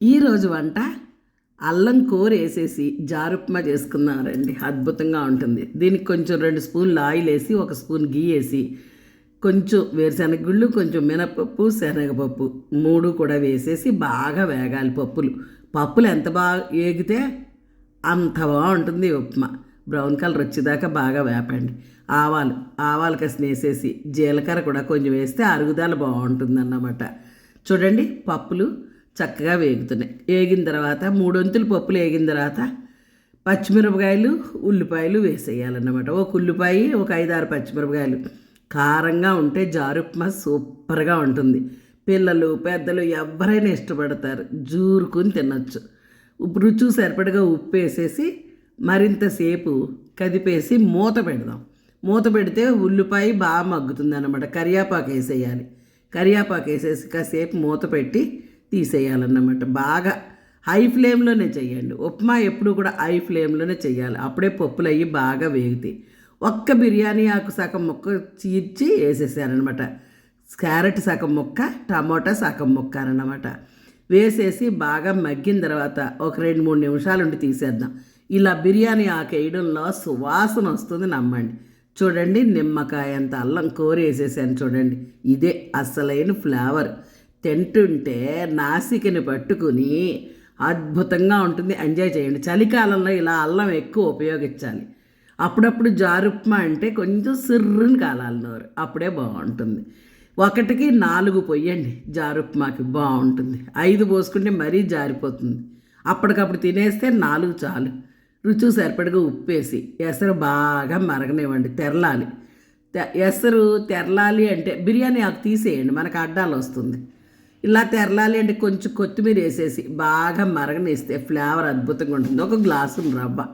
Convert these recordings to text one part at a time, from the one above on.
ఈరోజు వంట అల్లం కూర వేసేసి జారుప్మా చేసుకున్నారండి. అద్భుతంగా ఉంటుంది. దీనికి కొంచెం రెండు స్పూన్లు ఆయిల్ వేసి ఒక స్పూన్ గీ వేసి కొంచెం వేరుశనగ గుళ్ళు కొంచెం మినపప్పు శనగపప్పు మూడు కూడా వేసేసి బాగా వేగాలి పప్పులు. పప్పులు ఎంత బాగా వేగితే అంత బాగుంటుంది ఉప్మా. బ్రౌన్ కలర్ వచ్చేదాకా బాగా వేపండి. ఆవాలు ఆవాలు కసిన వేసేసి జీలకర్ర కూడా కొంచెం వేస్తే అరుగుదల బాగుంటుంది అన్నమాట చూడండి పప్పులు చక్కగా వేగుతున్నాయి. వేగిన తర్వాత మూడొంతులు పప్పులు వేగిన తర్వాత పచ్చిమిరపకాయలు ఉల్లిపాయలు వేసేయాలన్నమాట. ఒక ఉల్లిపాయ ఒక ఐదారు పచ్చిమిరపకాయలు. కారంగా ఉంటే జారుప్మా సూపర్గా ఉంటుంది. పిల్లలు పెద్దలు ఎవరైనా ఇష్టపడతారు. జూరుకుని తినొచ్చు. రుచి సరిపడగా ఉప్పు వేసేసి మరింతసేపు కదిపేసి మూత పెడదాం. మూత పెడితే ఉల్లిపాయ బాగా మగ్గుతుంది అనమాట కరియాపాకు వేసేయాలి. కరియాపాకు వేసేసి కాసేపు మూత పెట్టి తీసేయాలన్నమాట. బాగా హై ఫ్లేమ్లోనే చేయండి. ఉప్మా ఎప్పుడు కూడా హై ఫ్లేమ్లోనే చేయాలి. అప్పుడే పప్పులు అయ్యి బాగా వేగుతాయి. ఒక్క బిర్యానీ ఆకు సగం ముక్క చీర్చి వేసేసారనమాట క్యారెట్ సగం ముక్క టమాటా సగం ముక్క అనమాట వేసేసి బాగా మగ్గిన తర్వాత ఒక రెండు మూడు నిమిషాలు ఉండి తీసేద్దాం. ఇలా బిర్యానీ ఆకు వేయడంలో సువాసన వస్తుంది నమ్మండి. చూడండి నిమ్మకాయ అంత అల్లం కోరి వేసేసాను చూడండి. ఇదే అసలైన ఫ్లేవర్. తింటుంటే నాసికని పట్టుకుని అద్భుతంగా ఉంటుంది. ఎంజాయ్ చేయండి. చలికాలంలో ఇలా అల్లం ఎక్కువ ఉపయోగించాలి. అప్పుడప్పుడు జారుప్మా అంటే కొంచెం సిర్రుని కాలాలి నోరు. అప్పుడే బాగుంటుంది. ఒకటికి నాలుగు పొయ్యండి. జారుప్మాకి బాగుంటుంది. ఐదు పోసుకుంటే మరీ జారిపోతుంది. అప్పటికప్పుడు తినేస్తే నాలుగు చాలు. రుచి సరిపడగా ఉప్పేసి ఎసరు బాగా మరగనివ్వండి. తెరలాలి. తె- ఎసరు తెరలాలి అంటే బిర్యానీ ఆకు తీసేయండి. మనకు అడ్డాలు వస్తుంది. ఇలా తెరలాలి అంటే కొంచెం కొత్తిమీర వేసేసి బాగా మరగనిస్తే ఫ్లేవర్ అద్భుతంగా ఉంటుంది. ఒక గ్లాసు రవ్వ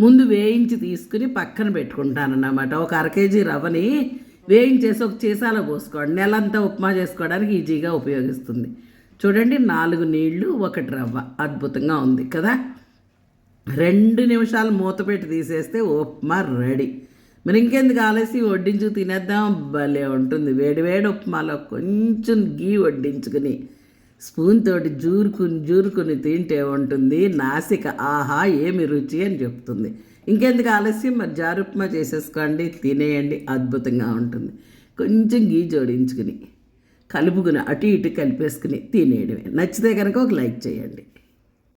ముందు వేయించి తీసుకుని పక్కన పెట్టుకుంటానన్నమాట. ఒక అర కేజీ రవ్వని వేయించేసి ఒక చీసాలో పోసుకోండి. నెలంతా ఉప్మా చేసుకోవడానికి ఈజీగా ఉపయోగిస్తుంది. చూడండి నాలుగు నీళ్ళు ఒకటి రవ్వ. అద్భుతంగా ఉంది కదా? రెండు నిమిషాలు మూత పెట్టి తీసేస్తే ఉప్మా రెడీ. మరి ఇంకెందుకు ఆలసి వడ్డించు తినేద్దాం. భలే ఉంటుంది. వేడి వేడి ఉప్మాలో కొంచెం గీ వడ్డించుకుని స్పూన్ తోటి జూరుకుని జూరుకుని తింటే ఉంటుంది. నాసిక ఆహా ఏమి రుచి అని చెప్తుంది. ఇంకెందుకు ఆలస్యం? మరి జారు ఉప్మా చేసేసుకోండి తినేయండి. అద్భుతంగా ఉంటుంది. కొంచెం గీ జోడించుకుని కలుపుకుని అటు ఇటు కలిపేసుకుని తినేయడమే. నచ్చితే కనుక ఒక లైక్ చేయండి.